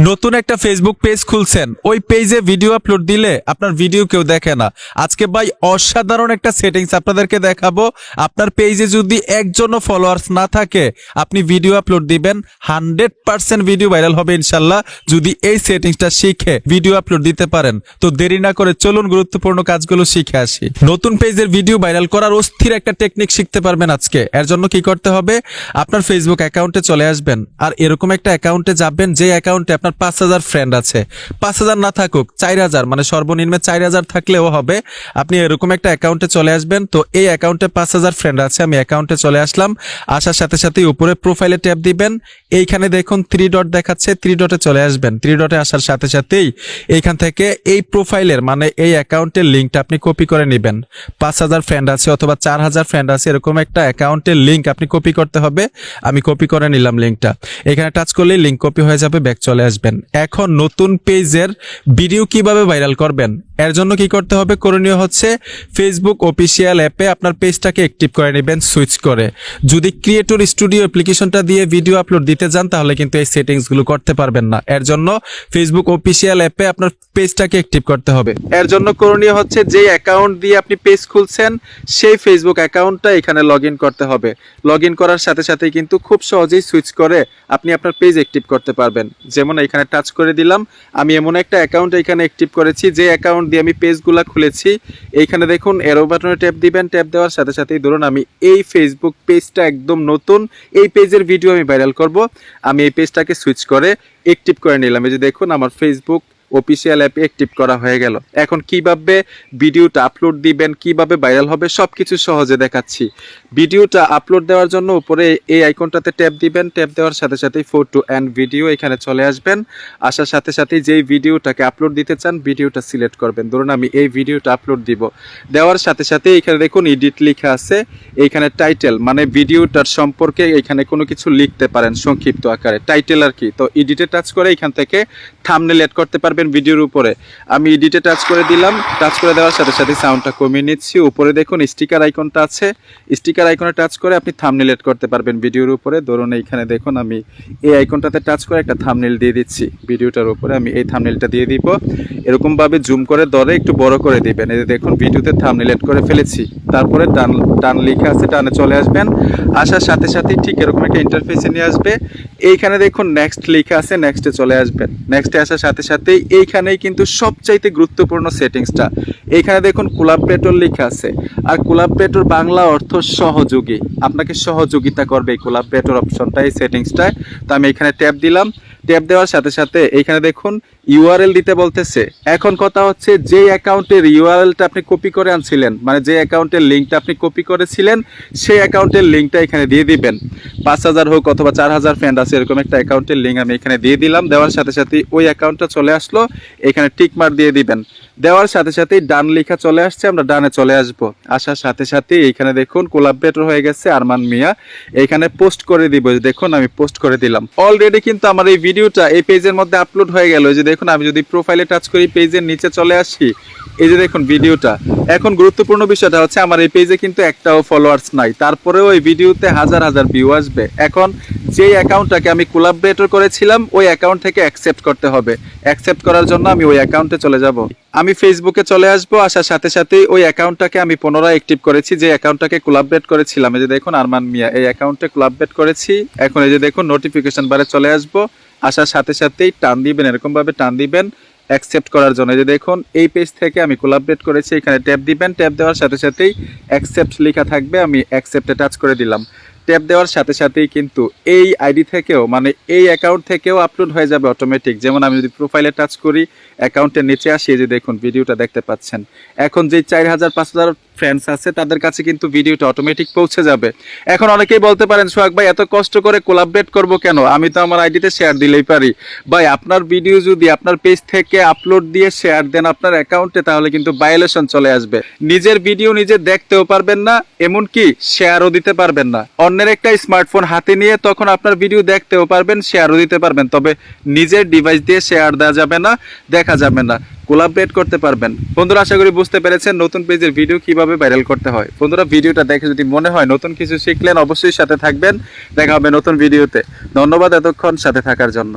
নতুন একটা Facebook page খুলছেন, ওই পেজে ভিডিও আপলোড দিলে আপনার ভিডিও কেউ দেখে না। আজকে ভাই অসাধারণ একটা সেটিংস আপনাদেরকে দেখাবো। আপনার পেজে যদি একজনও ফলোয়ার্স না থাকে, আপনি ভিডিও আপলোড দিবেন। হান্ড্রেড পার্সেন্ট ভিডিও ভাইরাল হবে ইনশাল্লাহ। যদি এই সেটিংসটা শিখে ভিডিও আপলোড দিতে পারেন, তো দেরি না করে চলুন গুরুত্বপূর্ণ কাজগুলো শিখে আসি। নতুন পেজের ভিডিও ভাইরাল করার অস্থির একটা টেকনিক শিখতে পারবেন আজকে। এর জন্য কি করতে হবে? আপনার ফেসবুক অ্যাকাউন্টে চলে আসবেন, আর এরকম একটা অ্যাকাউন্টে যাবেন, যে অ্যাকাউন্টে আপনার পাঁচ হাজার ফ্রেন্ড আছে। পাঁচ হাজার না থাকুক, চার হাজার মানে সর্বনিম্নে চার হাজার থাকলেও হবে। আপনি এরকম একটা অ্যাকাউন্টে চলে আসবেন, তো এই অ্যাকাউন্টে পাঁচ হাজার ফ্রেন্ড আছে, আমি অ্যাকাউন্টে চলে আসলাম। আসার সাথে সাথে উপরে প্রোফাইলে ট্যাপ দিবেন। এইখানে দেখুন থ্রি ডট দেখাচ্ছে থ্রি ডটে চলে আসবেন। থ্রি ডটে আসার সাথে সাথেই এইখান থেকে এই প্রোফাইলের মানে এই অ্যাকাউন্টের লিঙ্কটা আপনি কপি করে নেবেন। পাঁচ হাজার ফ্রেন্ড আছে অথবা চার হাজার ফ্রেন্ড আছে, এরকম একটা অ্যাকাউন্টের লিঙ্ক আপনি কপি করতে হবে। আমি কপি করে নিলাম লিঙ্কটা এখানে টাচ করলেই লিঙ্ক কপি হয়ে যাবে ব্যাক চলে আসবেন। এখন নতুন পেজের ভিডিও কীভাবে ভাইরাল করবেন? এর জন্য কি করতে হবে? করণীয় হচ্ছে ফেসবুক অফিসিয়াল অ্যাপে আপনার পেজটাকে অ্যাক্টিভ করে নেবেন সুইচ করে। যদি ক্রিয়েটর স্টুডিও অ্যাপ্লিকেশনটা দিয়ে ভিডিও আপলোড দিতে যান, তাহলে কিন্তু এই সেটিংসগুলো করতে পারবেন না। এর জন্য ফেসবুক অফিসিয়াল অ্যাপে আপনার পেজটাকে অ্যাক্টিভ করতে হবে। এর জন্য করণীয় হচ্ছে যে অ্যাকাউন্ট দিয়ে আপনি পেজ খুলছেন, সেই ফেসবুক অ্যাকাউন্টটা এখানে লগ করতে হবে। লগ করার সাথে সাথে কিন্তু খুব সহজেই সুইচ করে আপনি আপনার পেজ অ্যাক্টিভ করতে পারবেন। যেমন এখানে টাচ করে দিলাম, আমি এমন একটা অ্যাকাউন্ট এখানে অ্যাক্টিভ করেছি, যে অ্যাকাউন্ট দিয়ে আমি পেজগুলো খুলেছি। এইখানে দেখুন এরো বাটনে ট্যাপ দিবেন ট্যাপ দেওয়ার সাথে সাথেই ধরুন আমি এই ফেসবুক পেজটা একদম নতুন, এই পেজের ভিডিও আমি ভাইরাল করব। আমি এই পেজটাকে সুইচ করে অ্যাক্টিভ করে নিলাম। এই যে দেখুন, আমার ফেসবুক অফিসিয়াল অ্যাপে অ্যাক্টিভ করা হয়ে গেল। এখন কীভাবে ভিডিওটা আপলোড দিবেন কীভাবে ভাইরাল হবে সব কিছু সহজে দেখাচ্ছি। ভিডিওটা আপলোড দেওয়ার জন্য উপরে এই আইকনটাতে ট্যাপ দিবেন। ট্যাপ দেওয়ার সাথে সাথেই ফটো অ্যান্ড ভিডিও এখানে চলে আসবেন। আসার সাথে সাথেই যেই ভিডিওটাকে আপলোড দিতে চান, ভিডিওটা সিলেক্ট করবেন। ধরুন আমি এই ভিডিওটা আপলোড দিব। দেওয়ার সাথে সাথে এখানে দেখুন এডিট লেখা আছে। এইখানে টাইটেল মানে ভিডিওটার সম্পর্কে এখানে কোনো কিছু লিখতে পারেন সংক্ষিপ্ত আকারে। টাইটেল আর কি। তো এডিটে টাচ করে এখান থেকে থামনেল এড করতে পারবেন ভিডিওর উপরে। আমি এডিটে টাচ করে দিলাম টাচ করে দেওয়ার সাথে সাথে সাউন্ডটা কমিয়ে নিচ্ছি। উপরে দেখুন স্টিকার আইকনটা আছে। স্টিকার আইকনে টাচ করে আপনি থামনেল এড করতে পারবেন ভিডিওর উপরে। ধরুন এইখানে দেখুন আমি এই আইকনটাতে টাচ করে একটা থামনেল দিয়ে দিচ্ছি। ভিডিওটার উপরে আমি এই থামনেলটা দিয়ে দিব। এরকমভাবে জুম করে দরে একটু বড় করে দিবেন। এই দেখুন ভিডিওতে থামনেল এড করে ফেলেছি। তারপরে টান টান লেখা আছে টানে চলে আসবেন। আসার সাথে সাথেই ঠিক এরকম একটা ইন্টারফেসে নিয়ে আসবে। এইখানে দেখুন নেক্সট লেখা আছে নেক্সটে চলে আসবেন। নেক্সটে আসার সাথে সাথেই এইখানেই কিন্তু সবচাইতে গুরুত্বপূর্ণ সেটিংসটা। এইখানে দেখুন কোলাবরেটর লেখা আছে। আর কোলাবরেটর বাংলা অর্থ সহযোগী। আপনাকে সহযোগিতা করবে এই পেট্রোল অপশনটা, এই সেটিংসটায়। তো আমি এখানে ট্যাপ দিলাম। ট্যাপ দেওয়ার সাথে সাথে এইখানে দেখুন ইউআরএল দিতে বলতেছে। এখন কথা হচ্ছে যে অ্যাকাউন্টের ইউআরএলটা আপনি কপি করে আনছিলেন মানে যে অ্যাকাউন্টের লিঙ্কটা আপনি কপি করেছিলেন, সেই অ্যাকাউন্টের লিঙ্কটা এখানে দিয়ে দিবেন। পাঁচ হাজার হোক অথবা চার হাজার ফ্রেন্ড আছে, এরকম একটা অ্যাকাউন্টের লিঙ্ক আমি এখানে দিয়ে দিলাম। দেওয়ার সাথে সাথে ওই অ্যাকাউন্টটা চলে আসলো, এখানে টিক মার দিয়ে দিবেন। দেওয়ার সাথে সাথেই ডান লেখা চলে আসছে, আমরা ডানে চলে আসব। আসার সাথে সাথে এইখানে দেখুন কোলাবরেটর হয়ে গেছে, আরমান মিয়া। এখানে পোস্ট করে দিব, দেখুন আমি পোস্ট করে দিলাম। অলরেডি কিন্তু আমার এই ভিডিওটা এই পেজের মধ্যে আপলোড হয়ে গেল যে দেখুন, আমি যদি প্রোফাইলে টাচ করি পেজের নিচে চলে আসি, এই যে দেখুন ভিডিওটা। এখন গুরুত্বপূর্ণ বিষয়টা হচ্ছে, আমার এই পেজে কিন্তু একটাও ফলোয়ার্স নাই। তারপরেও এই ভিডিওতে হাজার হাজার ভিউ আসবে। এখন যেই অ্যাকাউন্টটাকে আমি কোলাবরেটর করেছিলাম, ওই অ্যাকাউন্ট থেকে অ্যাকসেপ্ট করতে হবে। অ্যাকসেপ্ট করার জন্য আমি ওই অ্যাকাউন্টে চলে যাব। আমি ফেসবুকে চলে আসব, আসার সাথে সাথেই ওই অ্যাকাউন্টটাকে আমি পুনরায় অ্যাক্টিভ করেছি, যে অ্যাকাউন্টটাকে কোলাবরেট করেছিলাম। এই যে দেখুন, আরমান মিয়া, এই অ্যাকাউন্টে কোলাবরেট করেছি। এখন এই যে দেখুন নোটিফিকেশন বারে চলে আসব। আসার সাথে সাথেই টান দিবেন, এরকমভাবে টান দিবেন অ্যাকসেপ্ট করার জন্য। যে দেখুন, এই পেজ থেকে আমি কোলাবরেট করেছি, এখানে ট্যাপ দিবেন ট্যাপ দেওয়ার সাথে সাথেই অ্যাকসেপ্ট লেখা থাকবে, আমি অ্যাকসেপ্টে টাচ করে দিলাম। ট্যাপ দেওয়ার সাথে সাথেই কিন্তু এই আইডি থেকেও মানে এই অ্যাকাউন্ট থেকেও আপলোড হয়ে যাবে অটোমেটিক যেমন আমি যদি প্রোফাইলে টাচ করি অ্যাকাউন্টের নিচে আসি যে দেখুন ভিডিওটা দেখতে পাচ্ছেন। এখন যে চার হাজার, পাঁচ হাজার ফ্রেন্ডস আছে, তাদের কাছে কিন্তু ভিডিওটা অটোমেটিক পৌঁছে যাবে। এখন অনেকেই বলতে পারেন, সোহাগ ভাই, এত কষ্ট করে কোলাবরেট করব কেন? আমি তো আমার আইডিতে শেয়ার দিলেই পারি। ভাই, আপনার ভিডিও যদি আপনার পেজ থেকে আপলোড দিয়ে শেয়ার দেন আপনার অ্যাকাউন্টে তাহলে কিন্তু ভায়োলেশন চলে আসবে। নিজের ভিডিও নিজে দেখতেও পারবেন না, এমনকি শেয়ারও দিতে পারবেন না। অন্যের একটা স্মার্টফোন হাতে নিয়ে তখন আপনার ভিডিও দেখতেও পারবেন শেয়ারও দিতে পারবেন। তবে নিজের ডিভাইস দিয়ে শেয়ার দেওয়া যাবে না, দেখা যাবে না। কোলাবরেট করতে পারবেন। বন্ধুরা, আশা করি বুঝতে পেরেছেন নতুন পেজের ভিডিও কীভাবে ভাইরাল করতে হয়। বন্ধুরা, ভিডিওটা দেখে যদি মনে হয় নতুন কিছু শিখলেন, অবশ্যই সাথে থাকবেন। দেখা হবে নতুন ভিডিওতে ধন্যবাদ এতক্ষণ সাথে থাকার জন্য।